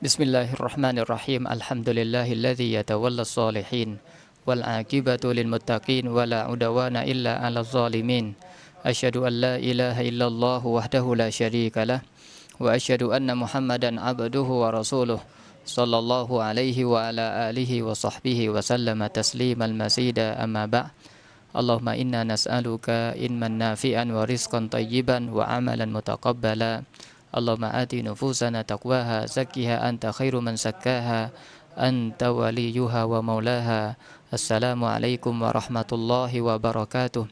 بسم الله الرحمن الرحيم الحمد لله الذي يتولى الصالحين والعاقبة للمتقين ولا عدوان إلا على الظالمين أشهد أن لا إله إلا الله وحده لا شريك له وأشهد أن محمدا عبده ورسوله صلى الله عليه وعلى آله وصحبه وسلم تسليما مزيدا أما بعد اللهم إنا نسألك علما نافعا ورزقا طيبا وعملا متقبلا اللهم آت نفوسنا تقواها زكها أنت خير من زكاها أنت وليها ومولاها السلام عليكم ورحمة الله وبركاته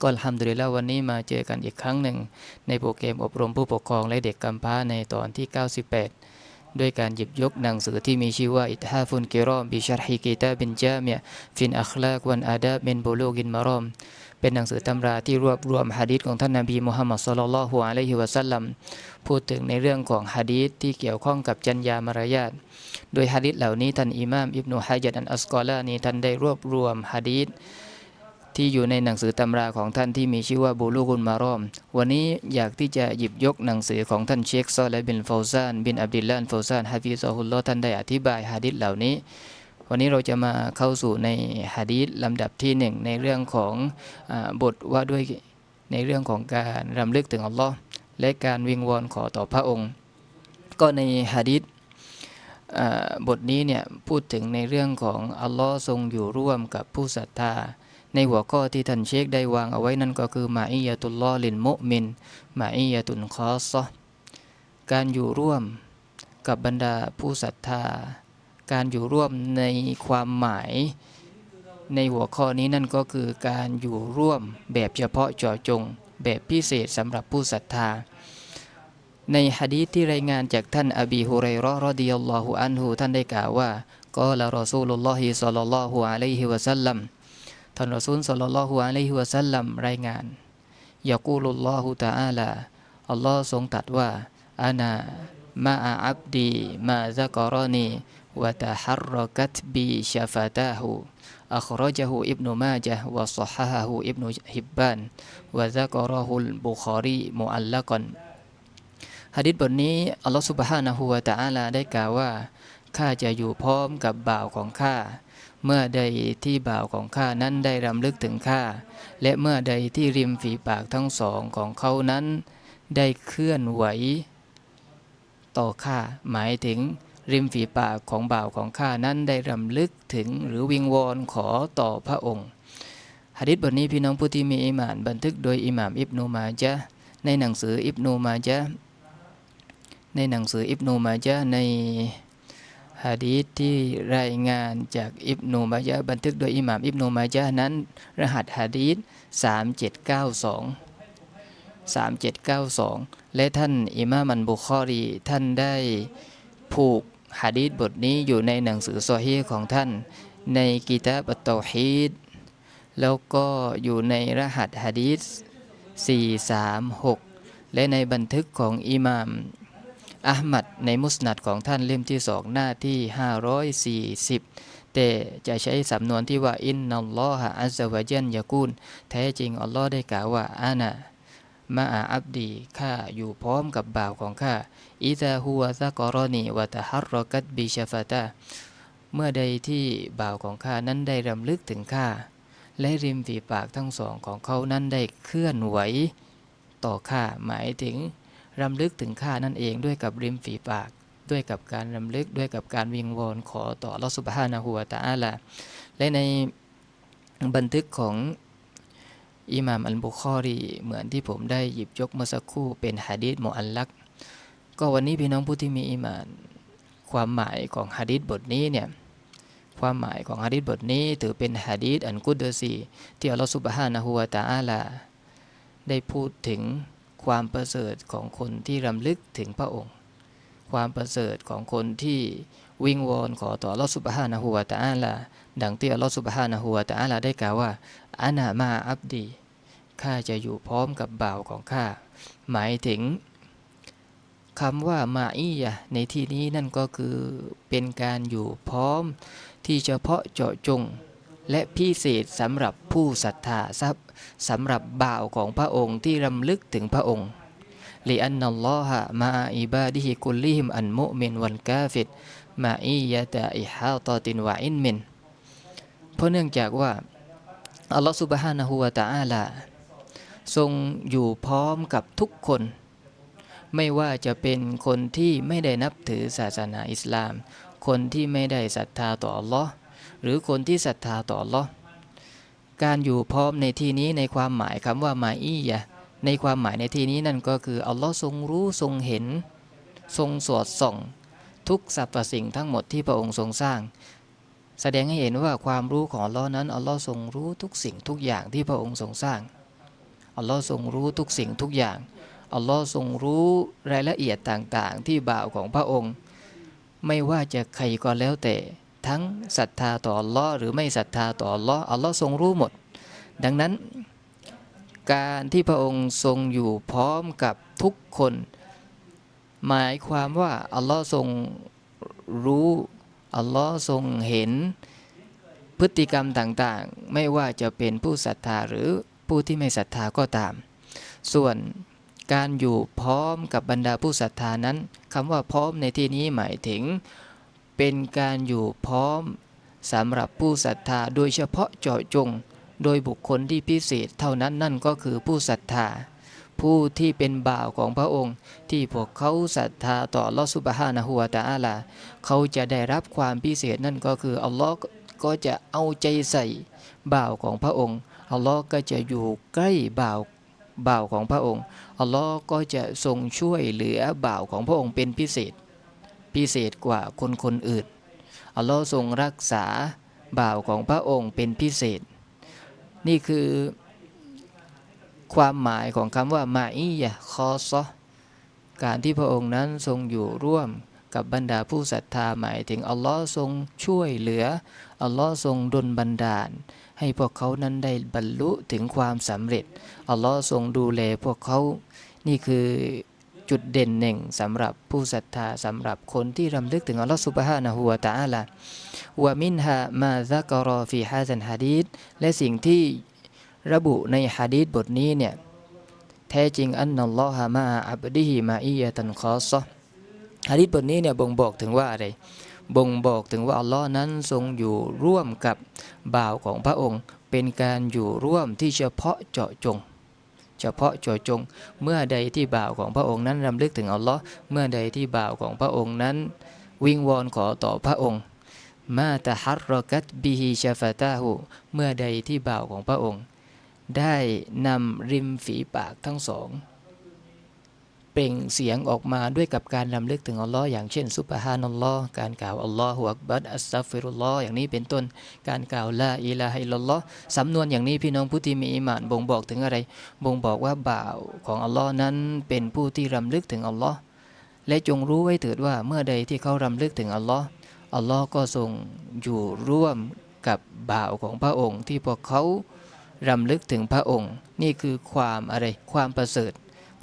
ก็อัลฮัมดุลิลละวันนี้มาเจอกันอีกครั้งหนึ่ง ในโปรแกรมอบรมผู้ปกครองและเด็กกำพร้าในตอนที่ 98 ด้วยการหยิบยกหนังสือที่มีชื่อว่าอิทฮาฟุนกิรอมบิชารฮิกิตาบินจามียฟินอัคลากวันอาดาบมินบุลูกินมารอม เป็นหนังสือตำราที่รวบรวมฮะดีษของท่านนบีมุฮัมมัดสุลลัลฮุอะลัยฮิวะสัลลัมพูดถึงในเรื่องของฮะดีษที่เกี่ยวข้องกับจัญญามารยาทโดยฮะดีษเหล่านี้ท่านอิหม่ามอิบนุฮะจัดอันอัสกอลานีท่านได้รวบรวมฮะดีษที่อยู่ในหนังสือตำราของท่านที่มีชื่อว่าบูลูกุลมารอม วันนี้อยากที่จะหยิบยกหนังสือของท่านเชคซอลและบินฟาวซาน บินอับดิลลานฟาวซานฮะฟิซอฮุลลอท่านได้อธิบายฮะดีษเหล่านี้ วันนี้เราจะมาเข้าสู่ในฮะดีษลำดับที่หนึ่งในเรื่องของอบทว่าด้วยในเรื่องของการรำลึกถึงอัลลอฮ์และการวิงวอนขอต่อพระองค์ ก็ในฮะดีษบทนี้เนี่ยพูดถึงในเรื่องของอัลลอฮ์ทรงอยู่ร่วมกับผู้ศรัทธา ในหัวข้อที่ท่านเชคได้วางเอาไว้นั่นก็คือมาอิยะตุลลอฮ์ลินมุมินมาอิยะตุนคอสซการอยู่ร่วมกับบรรดาผู้ศรัทธา การอยู่ร่วมในความหมายในหัวข้อนี้นั่นก็คือการอยู่ร่วมแบบเฉพาะเจาะจง แบบพิเศษสำหรับผู้ศรัทธา ในฮะดีษที่รายงานจากท่านอบีฮุไรเราะห์รอฎิยัลลอฮุอันฮุท่านได้กล่าวว่ากอละรอซูลุลลอฮิศ็อลลัลลอฮุอะลัยฮิวะซัลลัมท่านรอซูลศ็อลลัลลอฮุอะลัยฮิวะซัลลัมรายงานยะกูลุลลอฮุตะอาลาอัลลอฮ์ทรงตรัสว่าอานามาอาอับดี มาซะกอรอนี وتحركت بشفتاه أخرجه ابن ماجه وصححه ابن حبان وذكره البخاري معلقا ฮะดิษบทนี้อัลลอฮฺสุบฮานะฮูวะตะอาลาได้กล่าวว่าข้าจะอยู่พร้อมกับบ่าวของข้าเมื่อใดที่บ่าวของข้านั้นได้รำลึกถึงข้าและเมื่อใดที่ริมฝีปากทั้งสองของเขานั้นได้เคลื่อนไหว ต่อข้าหมายถึง ริมฝีปากของบ่าวของข้านั้นได้รำลึกถึงหรือวิงวอนขอต่อพระองค์ฮะดิษบทนี้พี่น้องผู้ที่มีอิมานบันทึกโดยอิหม่ามอิบนูมาจาในหนังสืออิบนูมาจาในหนังสืออิบนูมาจาในฮะดีษที่รายงานจากอิบนูมาจาบันทึกโดยอิหม่ามอิบนูมาจานั้น รหัสฮะดีษ3792 3792 และท่านอิม่ามันบุคอรี ท่านได้ผูก ฮะดีษบทนี้อยู่ในหนังสือซอฮีของท่านในกิตาบตอฮีดแล้วก็อยู่ในรหัสฮะดีษ436 และในบันทึกของอิหม่ามอัลมัดในมุสนัดของท่านเล่มที่สองหน้าที่ 540 แต่จะใช้สำนวนที่ว่าอินนัลลอฮะอัลลอฮฺวะจันยากูล แท้จริงอัลลอฮ์ได้กล่าวว่าอานะ มาอาอับดีข้าอยู่พร้อมกับบ่าวของข้าอิซาฮัวซากรอนีวะตะฮัรรกัตบิชาฟาตาเมื่อใดที่บ่าวของข้านั้นได้รำลึกถึงข้าและริมฝีปากทั้งสองของเขานั้นได้เคลื่อนไหว ต่อข้าหมายถึงรำลึกถึงข้านั่นเองด้วยกับริมฝีปาก ด้วยกับการรำลึกด้วยกับการวิงวอนขอต่อลอสุบฮานะฮูวตะอาลาและในบันทึกของ อิหม่ามอัลบุคอรีเหมือนที่ผมได้หยิบยกเมื่อสักครู่เป็นฮะดีษมุอัลลักก็วันนี้พี่น้องผู้ที่มีอิมาน ความหมายของฮะดีษบทนี้เนี่ยความหมายของฮะดีษบทนี้ถือเป็นฮะดีษอันกุดเดซีที่อัลลอฮฺสุบฮานะฮูวะตะอาลาได้พูดถึงความประเสริฐของคนที่รำลึกถึงพระองค์ ความประเสริฐของคนที่วิงวอนขอต่อลอสุบฮานะฮูวตะอาลาดังที่อัลลอฮฺสุบฮานะฮูวตะอาลาได้กล่าวว่าอานามาอับดีข้าจะอยู่พร้อมกับบ่าวของข้า หมายถึงคำว่ามาอียะในที่นี้นั่นก็คือเป็นการอยู่พร้อมที่เฉพาะเจาะจง และพิเศษสำหรับผู้ศรัทธาทรัพย์สำหรับบ่าวของพระองค์ที่รำลึกถึงพระองค์ لأن الله مع عباده كلهم المؤمن والكافر معية إحاطة وعلم เพราะเนื่องจากว่าอัลลอฮฺสุบฮานะฮูวะตะอาลา ทรงอยู่พร้อมกับทุกคน ไม่ว่าจะเป็นคนที่ไม่ได้นับถือศาสนาอิสลาม คนที่ไม่ได้ศรัทธาต่ออัลลอฮ์หรือคนที่ศรัทธาต่ออัลลอฮ์การอยู่พร้อมในที่นี้ในความหมายคำว่ามาอียะ ในความหมายในที่นี้นั่นก็คืออัลลอฮ์ทรงรู้ทรงเห็น ทรงสวดส่อง ทุกสรรพสิ่งทั้งหมดที่พระองค์ทรงสร้าง แสดงให้เห็นว่าความรู้ของอัลลอฮ์นั้นอัลลอฮ์ทรงรู้ทุกสิ่งทุกอย่างที่พระองค์ทรงสร้างอัลลอฮ์ทรงรู้ทุกสิ่งทุกอย่างอัลลอฮ์ทรงรู้รายละเอียดต่างๆ ที่บ่าวของพระองค์ ไม่ว่าจะใครก็แล้วแต่ ทั้งศรัทธาต่ออัลลอฮ์หรือไม่ศรัทธาต่ออัลลอฮ์อัลลอฮ์ทรงรู้หมด ดังนั้น การที่พระองค์ทรงอยู่พร้อมกับทุกคน หมายความว่า อัลลอฮ์ทรงรู้ อัลลอฮ์ทรงเห็นพฤติกรรมต่างๆ ไม่ว่าจะเป็นผู้ศรัทธาหรือผู้ที่ไม่ศรัทธาก็ตาม ส่วนการอยู่พร้อมกับบรรดาผู้ศรัทธานั้นคำว่าพร้อมในที่นี้หมายถึง เป็นการอยู่พร้อมสำหรับผู้ศรัทธาโดยเฉพาะเจาะจง โดยบุคคลที่พิเศษเท่านั้นนั่นก็คือผู้ศรัทธา ผู้ที่เป็นบ่าวของพระองค์ ที่พวกเขาศรัทธาต่อลอสุบฮานะฮูวตาอาลา เขาจะได้รับความพิเศษนั่นก็คืออัลลอฮ์ก็จะเอาใจใส่บ่าวของพระองค์อัลลอฮ์ก็จะอยู่ใกล้บ่าวบ่าวของพระองค์อัลลอฮ์ก็จะทรงช่วยเหลือบ่าวของพระองค์เป็นพิเศษ พิเศษกว่าคนคนอื่นอัลลอฮ์ทรงรักษาบ่าวของพระองค์เป็นพิเศษ นี่คือความหมายของคำว่ามาอียะคอซอการที่พระองค์นั้นทรงอยู่ร่วมกับบรรดาผู้ศรัทธาหมายถึงอัลลอฮ์ทรงช่วยเหลืออัลลอฮ์ทรงดลบันดาล ให้พวกเขานั้นได้บรรลุถึงความสำเร็จอัลลอฮ์ทรงดูแลพวกเขานี่คือ จุดเด่นหนึ่งสำหรับผู้ศรัทธาสำหรับคนที่รำลึกถึงอัลลอฮ์สุบฮานะฮูวะตะอาลาวะมินฮามาซักรอฟีฮาซันฮะดีษและสิ่งที่ระบุในฮะดีษบทนี้เนี่ย แท้จริงอันนัลลอฮะมาอับดิฮิมาอียะตันคอซฮะดีษบทนี้เนี่ยบ่งบอกถึงว่าอะไรบ่งบอกถึงว่าอัลลอฮ์นั้นทรงอยู่ร่วมกับบ่าวของพระองค์ เป็นการอยู่ร่วมที่เฉพาะเจาะจง เฉพาะเจาะจง เมื่อใดที่บ่าวของพระองค์นั้นรำลึกถึงอัลลอฮ์เมื่อใดที่บ่าวของพระองค์นั้น วิงวอนขอต่อพระองค์มาตะฮัรรกัตบิฮิชาฟาตาหูเมื่อใดที่บ่าวของพระองค์ ได้นำริมฝีปากทั้งสอง เปล่งเสียงออกมาด้วยกับการรำลึกถึงอัลลอฮ์อย่างเช่นซุบฮานัลลอฮ์การกล่าวอัลลอฮฺอักบัดอัสซัฟิรุลลอฮ์อย่างนี้เป็นต้นการกล่าวลาอิลาฮิลลอฮ์สำนวนอย่างนี้พี่น้องผู้ที่มีอิมานบ่งบอกถึงอะไร บ่งบอกว่าบ่าวของอัลลอฮ์นั้นเป็นผู้ที่รำลึกถึงอัลลอฮ์และจงรู้ไว้เถิดว่าเมื่อใดที่เขารำลึกถึงอัลลอฮ์อัลลอฮ์ก็ทรงอยู่ร่วมกับบ่าวของพระองค์ ที่พวกเขารำลึกถึงพระองค์ นี่คือความอะไรความประเสริฐ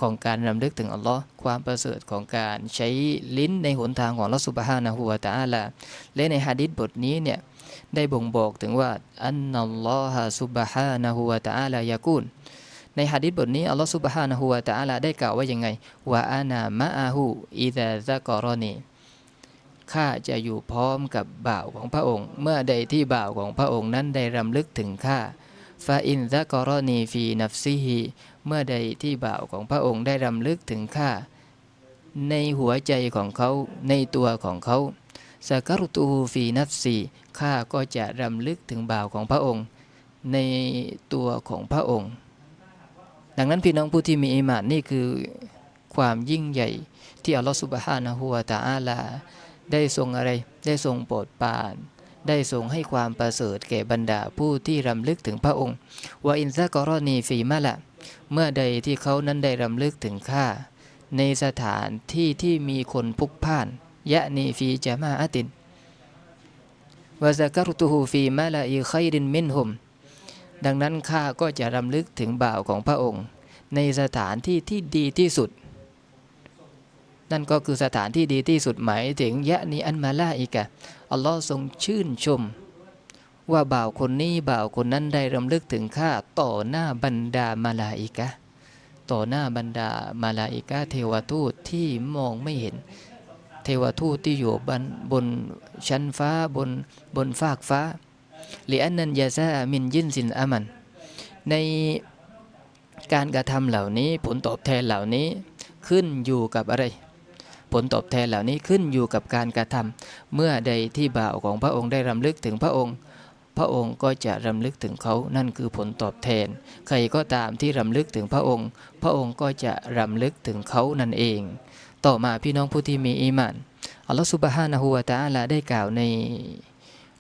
ของการรำลึกถึงอัลลอฮ์ความประเสริฐของการใช้ลิ้นในหนทางของลอสุบฮานะฮูวาตาอาลาและในฮะดิษบทนี้เนี่ยได้บ่งบอกถึงว่าอันนัลลอฮะซุบฮานะฮูวาตาอาลายากูลในฮะดิษบทนี้อัลลอฮ์ซุบฮานะฮูวาตาอาลาได้กล่าวว่ายังไงว่าอานามะอาหูอิดะซะกอรอนีข้าจะอยู่พร้อมกับบ่าวของพระองค์ เมื่อใดที่บ่าวของพระองค์นั้นได้รำลึกถึงข้าฟาอินซะกอรอนีฟีนัฟซีฮี เมื่อใดที่บ่าวของพระองค์ได้รำลึกถึงข้าในหัวใจของเขาในตัวของเขาสกรุตูฟีนัฟซีข้าก็จะรำลึกถึงบ่าวของพระองค์ ในตัวของพระองค์ ดังนั้นพี่น้องผู้ที่มีอิมานนี่คือความยิ่งใหญ่ที่อัลลอฮฺสุบฮานะฮูวาตาอาลา ได้ทรงอะไรได้ทรงโปรดปราน ได้ทรงให้ความประเสริฐแก่บรรดาผู้ที่รำลึกถึงพระองค์ว่าอินซากรอนีฟีมะละ เมื่อใดที่เขานั้นได้รำลึกถึงข้าในสถานที่ที่มีคนพลุกพ่าน ยะนีฟีจามาอตินวะซะกรตุฮูฟีมะลาอิคัยรินมินฮุม ดังนั้นข้าก็จะรำลึกถึงบ่าวของพระองค์ ในสถานที่ที่ดีที่สุด นั่นก็คือสถานที่ดีที่สุดหมายถึงยะนีอันมาลาอิกะ อัลลอฮ์ทรงชื่นชม ว่าบ่าวคนนี้บ่าวคนนั้นได้รำลึกถึงข้าต่อหน้าบรรดามาลาอิกะต่อหน้าบรรดามาลาอิกาเทวทูตที่มองไม่เห็น เทวทูตที่อยู่บนบนชั้นฟ้าบนบนฟากฟ้าลิอันนันยาซามินยินสินอามัน ในการกระทำเหล่านี้ผลตอบแทนเหล่านี้ขึ้นอยู่กับอะไร ผลตอบแทนเหล่านี้ขึ้นอยู่กับการกระทำเมื่อใดที่บ่าวของพระองค์ได้รำลึกถึงพระองค์ พระองค์ก็จะรำลึกถึงเขานั่นคือผลตอบแทน ใครก็ตามที่รำลึกถึงพระองค์ พระองค์ก็จะรำลึกถึงเขานั่นเอง ต่อมาพี่น้องผู้ที่มีอีหมานอัลลอฮฺสุบฮานะฮูวะตะอาลาได้กล่าวใน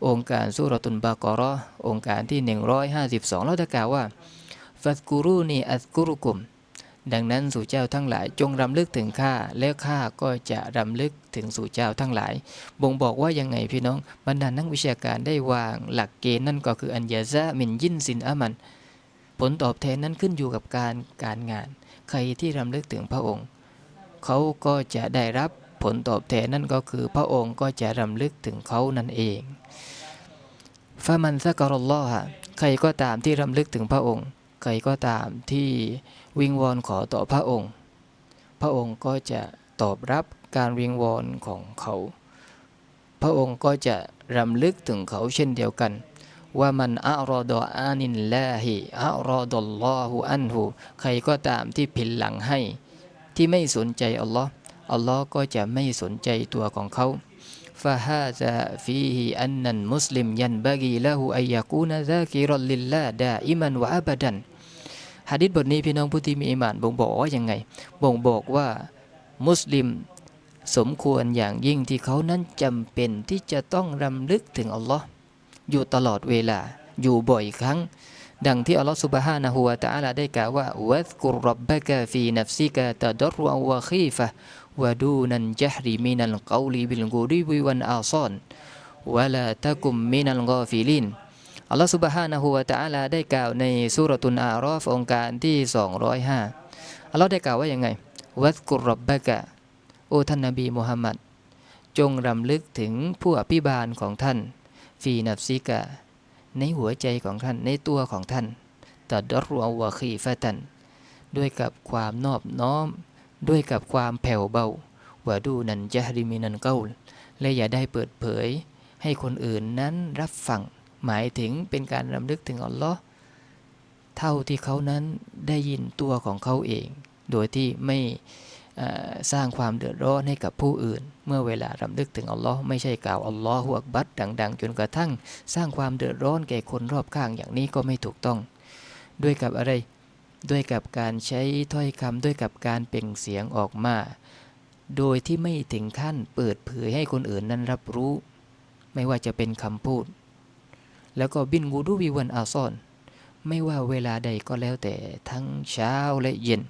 องค์การสุรตุนบากอราะห์องค์การที่ 152 เราได้กล่าวว่าฟัสกูรูนีอัสกุรุกุม ดังนั้นสู่เจ้าทั้งหลายจงรำลึกถึงข้าแล้วข้าก็จะรำลึกถึงสู่เจ้าทั้งหลาย บ่งบอกว่ายังไงพี่น้องบรรดานักวิชาการได้วางหลักเกณฑ์นั่นก็คืออัญญาซะมินยินสินอามัน ผลตอบแทนนั้นขึ้นอยู่กับการการงาน ใครที่รำลึกถึงพระองค์ เขาก็จะได้รับผลตอบแทนนั่นก็คือพระองค์ก็จะรำลึกถึงเขานั่นเองฟามันซะกรลลอฮะใครก็ตามที่รำลึกถึงพระองค์ ใครก็ตามที่ วิงวอนขอต่อพระองค์ พระองค์ก็จะตอบรับการวิงวอนของเขา พระองค์ก็จะรำลึกถึงเขาเช่นเดียวกัน ว่ามันอัรอดออานินลาฮิอัรอดลลอฮูอันหูใครก็ตามที่ผินหลังให้ ที่ไม่สนใจอัลลอฮ์อัลลอฮ์ก็จะไม่สนใจตัวของเขาฟาฮาซาฟีฮิอันนันมุสลิมยันบากีละหูอายากูนะซาคิรลิลลาดาอิมันวะอับดัน ฮะดิษบทนี้พี่น้องผู้ที่มีอิมานบ่งบอกว่ายังไง บ่งบอกว่ามุสลิมสมควรอย่างยิ่งที่เขานั้นจำเป็นที่จะต้องรำลึกถึงอัลลอฮ์อยู่ตลอดเวลาอยู่บ่อยครั้ง ดังที่อัลลอฮ์สุบฮานะฮูวะตะอาลาได้กล่าวว่าวัดกุรับบะกะฟีนัฟซิกะตะดรวะวะคีฟะวะดูนันจัฮริมินัลกอลีบิลกูริบิวันอาซอนวะลาตะกุมมินัลกอฟิลิน อัลอสุบฮานะฮูวะตอาลาได้กล่าวในสุรตุนอารอฟองการที่ 205อัลลอฮ์ได้กล่าวว่ายังไง วัดกุรบบะกะ โอท่านนบีมุฮัมมัด จงรำลึกถึงผู้อภิบาลของท่าน ฟีนับซิกะ ในหัวใจของท่าน ในตัวของท่านตัดรัววะคีฟะตัน ด้วยกับความนอบน้อม ด้วยกับความแผ่วเบาวะดูนันจะริมินันเกาและอย่าได้เปิดเผย ให้คนอื่นนั้นรับฟัง หมายถึงเป็นการรำลึกถึงอัลลอฮ์เท่าที่เขานั้นได้ยินตัวของเขาเอง โดยที่ไม่สร้างความเดือดร้อนให้กับผู้อื่น เมื่อเวลารำลึกถึงอัลลอฮ์ไม่ใช่กล่าวอัลลอฮฺอักบัดดัง ๆ จนกระทั่ง สร้างความเดือดร้อนแก่คนรอบข้างอย่างนี้ก็ไม่ถูกต้อง ด้วยกับอะไรด้วยกับการใช้ถ้อยคำด้วยกับการเปล่งเสียงออกมา โดยที่ไม่ถึงขั้นเปิดเผยให้คนอื่นนั้นรับรู้ ไม่ว่าจะเป็นคำพูด แล้วก็บินกูดูวิวันอาซอน ไม่ว่าเวลาใดก็แล้วแต่ทั้งเช้าและเย็น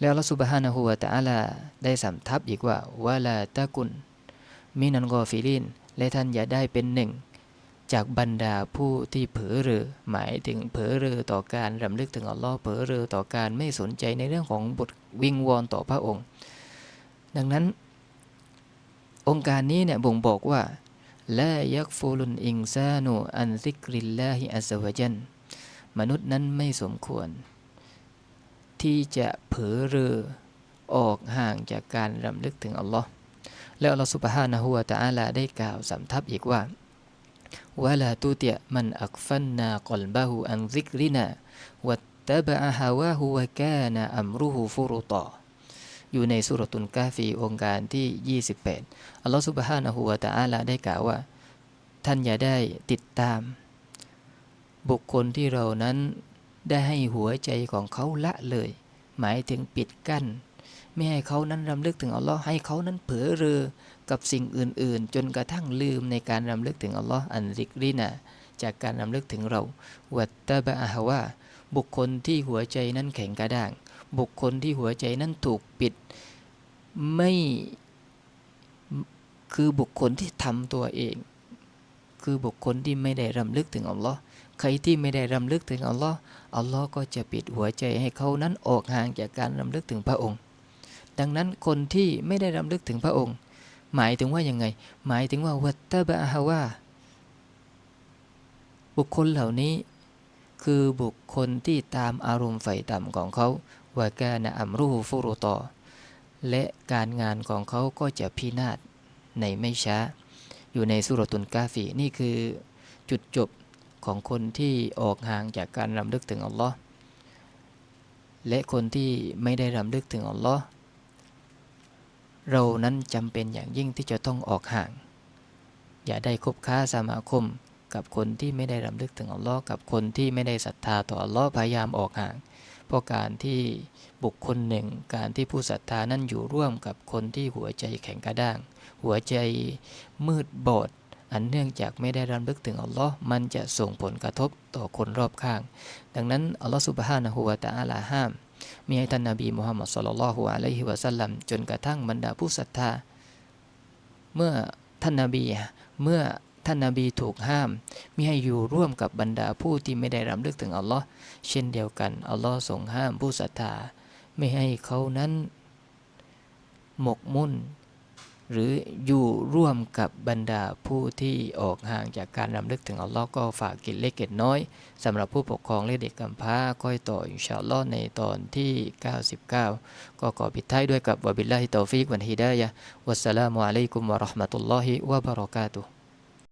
แล้วละสุบฮานะฮูวะตะอาลาได้สำทับอีกว่าวะลาตะกุนมินันกอฟิลินและท่านอย่าได้เป็นหนึ่ง จากบรรดาผู้ที่เผลอเรือหมายถึงเผลอเรือต่อการรำลึกถึงอัลลอฮ์เผลอเรือต่อการไม่สนใจในเรื่องของบทวิงวอนต่อพระองค์ ดังนั้น องค์การนี้เนี่ยบ่งบอกว่า ละยักฟูลุนอิงซานูอันซิกริลลาฮิอัซวะจันมนุษย์นั้นไม่สมควร ที่จะเผลอเรือออกห่างจากการรำลึกถึงอัลลอฮ์แล้วอัลลอฮ์สุบฮานะฮูวะตะอาลาได้กล่าวสำทับอีกว่าวะลาตูเตียมันอักฟันนากลบะฮูอันซิกรินาวัตตบะฮาวาฮูวะกานะอัมรุฮูฟุรุตอ อยู่ในสุรตุนกาฟีองค์การที่ 28 อัลลอฮฺสุบฮานะฮูวะตะอาลาได้กล่าวว่า ท่านอย่าได้ติดตาม บุคคลที่เรานั้นได้ให้หัวใจของเขาละเลย หมายถึงปิดกั้น ไม่ให้เขานั้นรำลึกถึงอัลลอฮ์ให้เขานั้นเผลอเรือกับสิ่งอื่น ๆ จนกระทั่งลืมในการรำลึกถึงอัลลอฮ์อันริกรีนะจากการรำลึกถึงเราวัตตะบะฮาวาบุคคลที่หัวใจนั้นแข็งกระด้าง บุคคลที่หัวใจนั้นถูกปิด ไม่คือบุคคลที่ทำตัวเอง คือบุคคลที่ไม่ได้รำลึกถึงอัลลอฮ์ใครที่ไม่ได้รำลึกถึงอัลลอฮ์อัลลอฮ์ก็จะปิดหัวใจให้เขานั้นออกห่างจากการรำลึกถึงพระองค์ ดังนั้นคนที่ไม่ได้รำลึกถึงพระองค์ หมายถึงว่ายังไง หมายถึงว่าวัตตะบะฮาวาบุคคลเหล่านี้คือบุคคลที่ตามอารมณ์ไฟต่ำของเขา วากานะอัมรูฟุรุตอและการงานของเขาก็จะพินาศในไม่ช้า อยู่ในสุรตุนกาฟีนี่คือจุดจบของคนที่ออกห่างจากการรำลึกถึงอัลลอฮ์และคนที่ไม่ได้รำลึกถึงอัลลอฮ์เรานั้นจำเป็นอย่างยิ่งที่จะต้องออกห่าง อย่าได้คบค้าสมาคมกับคนที่ไม่ได้รำลึกถึงอัลลอฮ์กับคนที่ไม่ได้ศรัทธาต่ออัลลอฮ์พยายามออกห่าง เพราะการที่บุคคลหนึ่ง การที่ผู้ศรัทธานั้นอยู่ร่วมกับคนที่หัวใจแข็งกระด้าง หัวใจมืดบอดอันเนื่องจากไม่ได้รำลึกถึงอัลลอฮ์มันจะส่งผลกระทบต่อคนรอบข้าง ดังนั้นอัลลอฮ์สุบฮานะฮูวะตะอาลาห้ามมีให้ท่านนบีมุฮัมมัดสุลลัลฮุอะลัยฮิวะสัลลัมจนกระทั่งบรรดาผู้ศรัทธา เมื่อท่านนบีเมื่อ ท่านนบีถูกห้ามมิให้อยู่ร่วมกับบรรดาผู้ที่ไม่ได้รำลึกถึงอัลลอฮ์เช่นเดียวกันอัลลอฮ์ทรงห้ามผู้ศรัทธาไม่ให้เขานั้น หมกมุ่น หรืออยู่ร่วมกับบรรดาผู้ที่ออกห่างจากการรำลึกถึงอัลลอฮ์ก็ฝากกิจเล็กเกิจน้อยสำหรับผู้ปกครองและเด็กกำพร้าค่อยต่ออินชาอัลลอฮ์ในตอนที่ 99 ก็ขอปิดท้ายด้วยกับวบิลลาฮิตอฟิกวันฮิดายะวัสสลามุอะลัยกุมวะราะห์มะตุลลอฮิวะบะเราะกาตุฮ์